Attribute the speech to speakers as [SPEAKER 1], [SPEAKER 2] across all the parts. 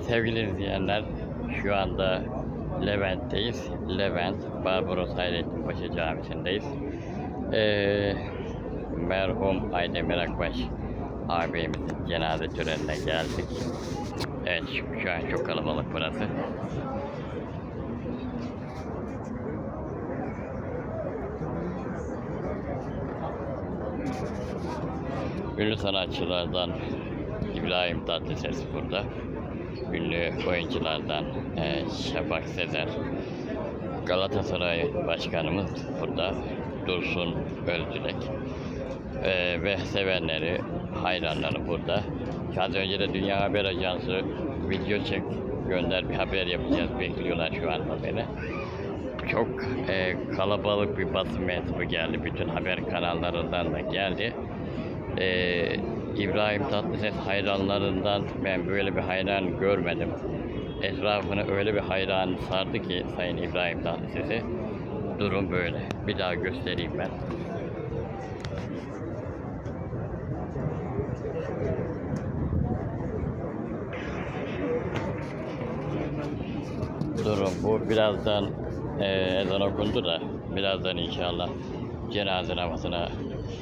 [SPEAKER 1] Sevgili izleyenler, şu anda Levent'teyiz. Levent, Barbaros Hayrettin Paşa Camisi'ndeyiz. Ee, merhum Aydemir Akbaş ağabeyimizin cenaze törenine geldik. Evet, şu an çok kalabalık burası. Ünlü sanatçılardan İbrahim Tatlıses burada. Ünlü oyunculardan eee Şafak Sezer. Galatasaray Başkanımız burada. Dursun Özdilek. Eee ve sevenleri, hayranları burada. Az önce de Dünya Haber Ajansı video çek, gönder bir haber yapacağız. Bekliyorlar şu anda beni çok e, kalabalık bir basın mensubu geldi. Bütün haber kanallarından da geldi. E, İbrahim Tatlıses hayranlarından ben böyle bir hayran görmedim. Etrafını öyle bir hayran sardı ki Sayın İbrahim Tatlıses'i. Durum böyle. Bir daha göstereyim ben. Durum bu. Birazdan e, ezan okundu da birazdan inşallah cenaze namazına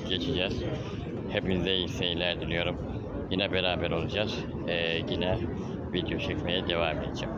[SPEAKER 1] geçeceğiz. Hepinize iyi seyirler diliyorum. Yine beraber olacağız. E, yine video çekmeye devam edeceğim.